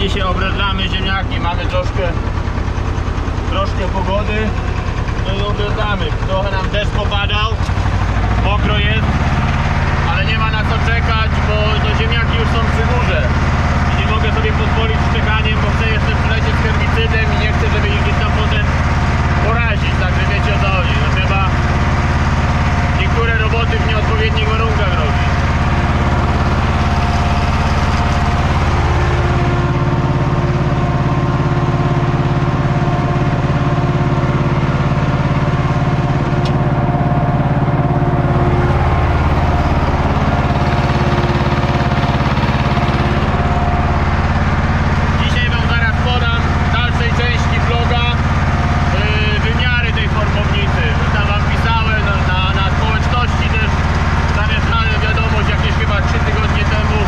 Dzisiaj obradzamy ziemniaki, mamy troszkę, troszkę pogody. No i obradzamy. Trochę nam deszcz popadał, mokro jest, ale nie ma na co czekać, bo no ziemniaki już są przy górze. I nie mogę sobie pozwolić z czekaniem, bo chcę jeszcze przylecieć z herbicydem i nie chcę, żeby ich gdzieś tam potem porazić. Także wiecie o co chodzi. No trzeba niektóre roboty w nieodpowiednich warunkach robić. Dzisiaj Wam zaraz podam w dalszej części vloga yy, wymiary tej formownicy. Tam Wam pisałem na, na, na społeczności też zamieszczałem wiadomość jakieś chyba 3 tygodnie temu,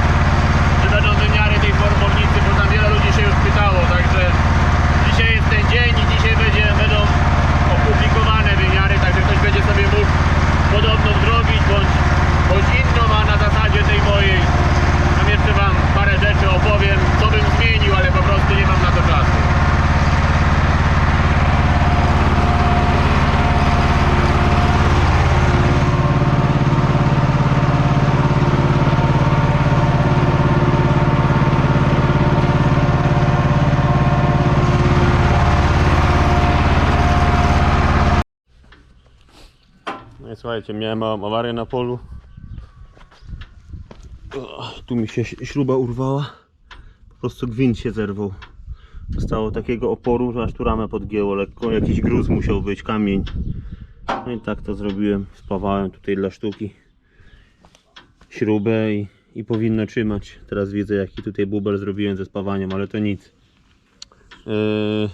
że będą wymiary tej formownicy, bo tam wiele ludzi się już pytało, także dzisiaj jest ten dzień i dzisiaj będzie, będą opublikowane wymiary, także ktoś będzie sobie mógł podobną zrobić, bądź, bądź inną, a na zasadzie tej mojej tam jeszcze Wam parę rzeczy opowiem, co bym zmienił, ale po prostu nie mam na to czasu. No i słuchajcie, miałem małą awarię na polu. Tu mi się śruba urwała. Po prostu gwint się zerwał. Zostało takiego oporu, że aż tu ramę podgięło lekko. Jakiś gruz musiał być, kamień. No i tak to zrobiłem. Spawałem tutaj dla sztuki śrubę i, i powinno trzymać. Teraz widzę jaki tutaj bubel zrobiłem ze spawaniem, ale to nic.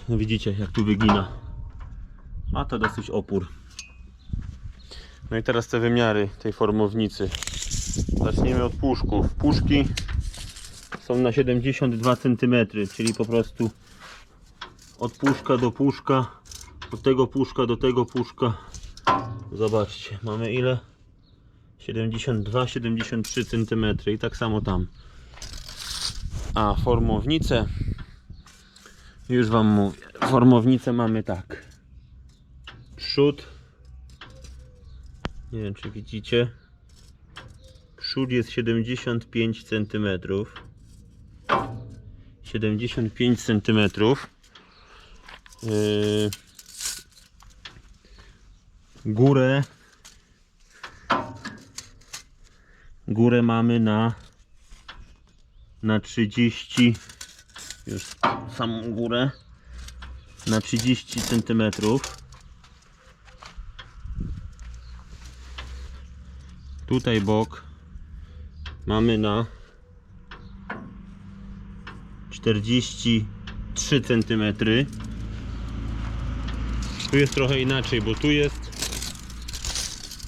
Yy, widzicie jak tu wygina. Ma to dosyć opór. No i teraz te wymiary tej formownicy. Zacznijmy od puszków. Puszki są na 72 cm, czyli po prostu od puszka do puszka, od tego puszka do tego puszka. Zobaczcie, mamy ile? 72-73 cm i tak samo tam. A formownicę już Wam mówię. Formownicę mamy tak. Przód nie wiem czy widzicie. Przód jest 75 cm. 75 cm. Górę górę mamy na na 30 już samą górę na 30 centymetrów Tutaj bok mamy na 43 cm. Tu jest trochę inaczej, bo tu jest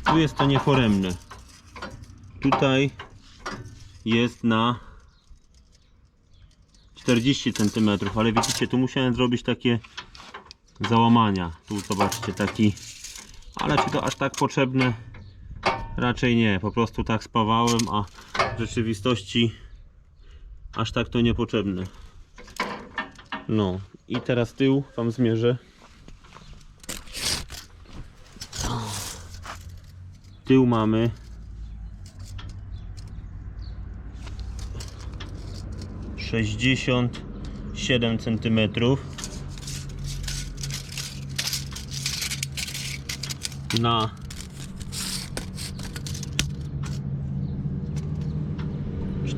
tu jest to nieforemne. Tutaj jest na 40 cm, ale widzicie, tu musiałem zrobić takie załamania. Tu zobaczcie taki, ale czy to aż tak potrzebne? Raczej nie, po prostu tak spawałem, a w rzeczywistości aż tak to niepotrzebne. No i teraz tył wam zmierzę. Tył mamy sześćdziesiąt siedem centymetrów na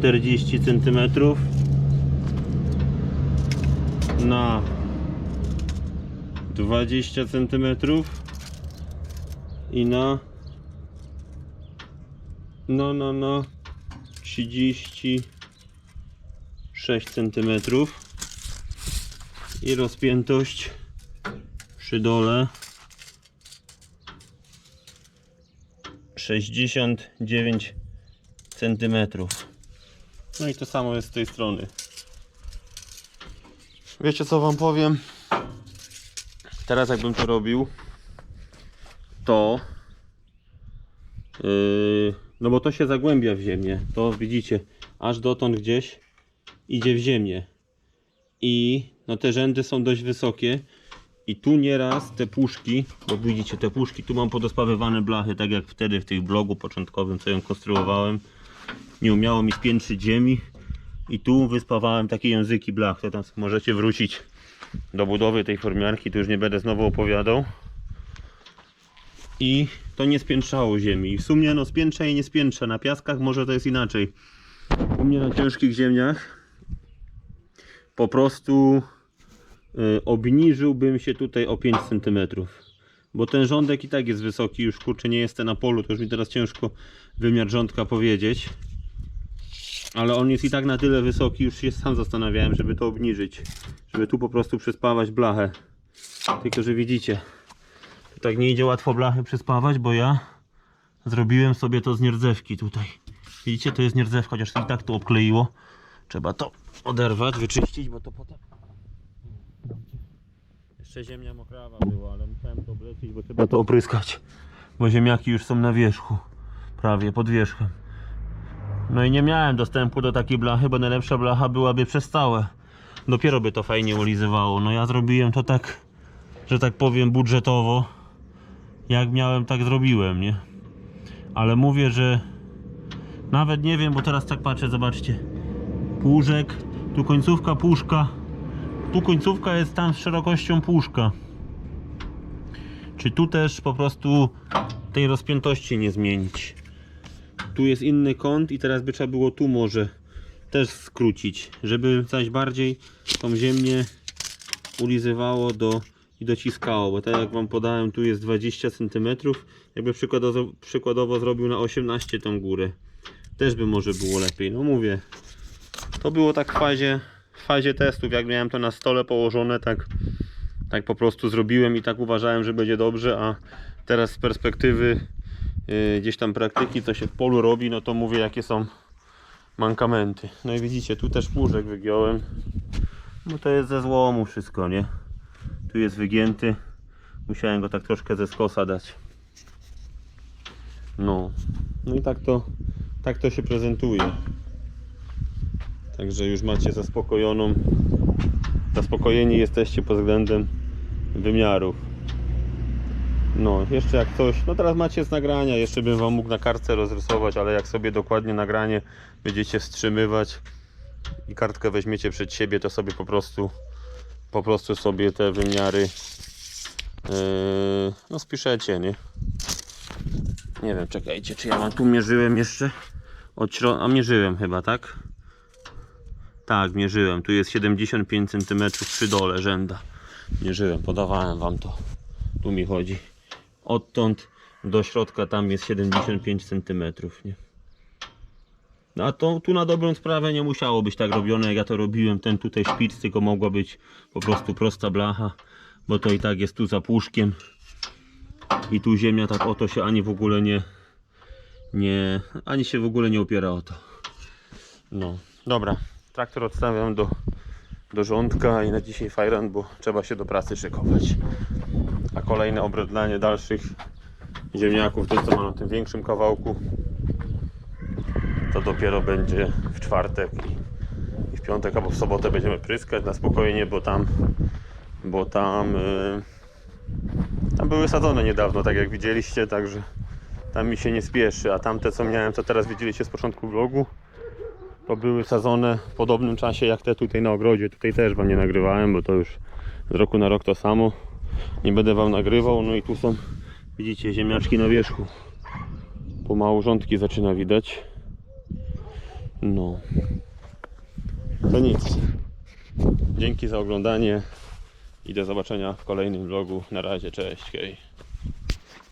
40 cm na 20 cm i na no no no 36 cm i rozpiętość przy dole 69 centymetrów. No i to samo jest z tej strony. Wiecie co wam powiem? Teraz jakbym to robił, to yy, no bo to się zagłębia w ziemię. To widzicie, aż dotąd gdzieś idzie w ziemię. I no te rzędy są dość wysokie. I tu nieraz te puszki, bo widzicie te puszki, tu mam podospawywane blachy, tak jak wtedy w tych blogu początkowym, co ją konstruowałem. Nie umiało mi spiętrzyć ziemi. I tu wyspawałem takie języki blach, to tam możecie wrócić do budowy tej formiarki, tu już nie będę znowu opowiadał. I to nie spiętrzało ziemi. W sumie no spiętrza i nie spiętrza. Na piaskach może to jest inaczej. U mnie na ciężkich ziemiach po prostu y, obniżyłbym się tutaj o 5 cm. Bo ten rządek i tak jest wysoki, już kurczę nie jestem na polu, to już mi teraz ciężko wymiar rządka powiedzieć. Ale on jest i tak na tyle wysoki, już się sam zastanawiałem, żeby to obniżyć. Żeby tu po prostu przyspawać blachę. Tylko, że widzicie, tu tak nie idzie łatwo blachy przyspawać, bo ja zrobiłem sobie to z nierdzewki tutaj. Widzicie, to jest nierdzewka, chociaż i tak to obkleiło. Trzeba to oderwać, wyczyścić, bo to potem... Jeszcze ziemia mokrawa była, ale musiałem to oblecić, bo trzeba to opryskać. Bo ziemniaki już są na wierzchu. Prawie pod wierzchem. No i nie miałem dostępu do takiej blachy, bo najlepsza blacha byłaby przez całe. Dopiero by to fajnie ulizywało. No ja zrobiłem to tak, że tak powiem budżetowo. Jak miałem, tak zrobiłem, nie? Ale mówię, że nawet nie wiem, bo teraz tak patrzę, zobaczcie. Puszek, tu końcówka puszka. Tu końcówka jest tam z szerokością puszka. Czy tu też po prostu tej rozpiętości nie zmienić? Tu jest inny kąt i teraz by trzeba było tu może też skrócić, żeby zaś bardziej tą ziemię ulizywało do, i dociskało, bo tak jak wam podałem tu jest 20 cm, jakby przykładowo, przykładowo zrobił na 18 tą górę, też by może było lepiej, no mówię, to było tak w fazie, fazie testów, jak miałem to na stole położone, tak, tak po prostu zrobiłem i tak uważałem, że będzie dobrze, a teraz z perspektywy yy, gdzieś tam praktyki, co się w polu robi, no to mówię jakie są mankamenty. No i widzicie, tu też puszek wygiąłem, bo to jest ze złomu wszystko, nie? Tu jest wygięty, musiałem go tak troszkę ze skosa dać. No, no i tak to, tak to się prezentuje. Także już macie zaspokojoną, zaspokojeni jesteście pod względem wymiarów. No, jeszcze jak coś, no teraz macie z nagrania, jeszcze bym wam mógł na kartce rozrysować, ale jak sobie dokładnie nagranie będziecie wstrzymywać i kartkę weźmiecie przed siebie, to sobie po prostu po prostu sobie te wymiary yy, no spiszecie, nie? Nie wiem, czekajcie, czy ja mam tu mierzyłem jeszcze od śro- a mierzyłem chyba, tak? Tak, mierzyłem. Tu jest 75 cm przy dole rzęda. Mierzyłem, podawałem wam to. Tu mi chodzi. Odtąd do środka tam jest 75 cm, nie? No a to tu na dobrą sprawę nie musiało być tak robione, jak ja to robiłem. Ten tutaj szpic, tylko mogła być po prostu prosta blacha, bo to i tak jest tu za puszkiem. I tu ziemia tak oto się ani w ogóle nie, nie, ani się w ogóle nie opiera o to. No, dobra. Traktor odstawiam do, do rządka i na dzisiaj fajran, bo trzeba się do pracy szykować. A kolejne obrodlanie dalszych ziemniaków, to co ma na tym większym kawałku, to dopiero będzie w czwartek i, i w piątek albo w sobotę będziemy pryskać na spokojnie, bo tam, bo tam, yy, tam były sadzone niedawno, tak jak widzieliście, także tam mi się nie spieszy, a tamte co miałem, co teraz widzieliście z początku vlogu, to były sadzone w podobnym czasie jak te tutaj na ogrodzie. Tutaj też wam nie nagrywałem, bo to już z roku na rok to samo. Nie będę wam nagrywał. No i tu są, widzicie, ziemniaczki na wierzchu. Pomału rządki zaczyna widać. No. To nic. Dzięki za oglądanie i do zobaczenia w kolejnym vlogu. Na razie, cześć. Hej.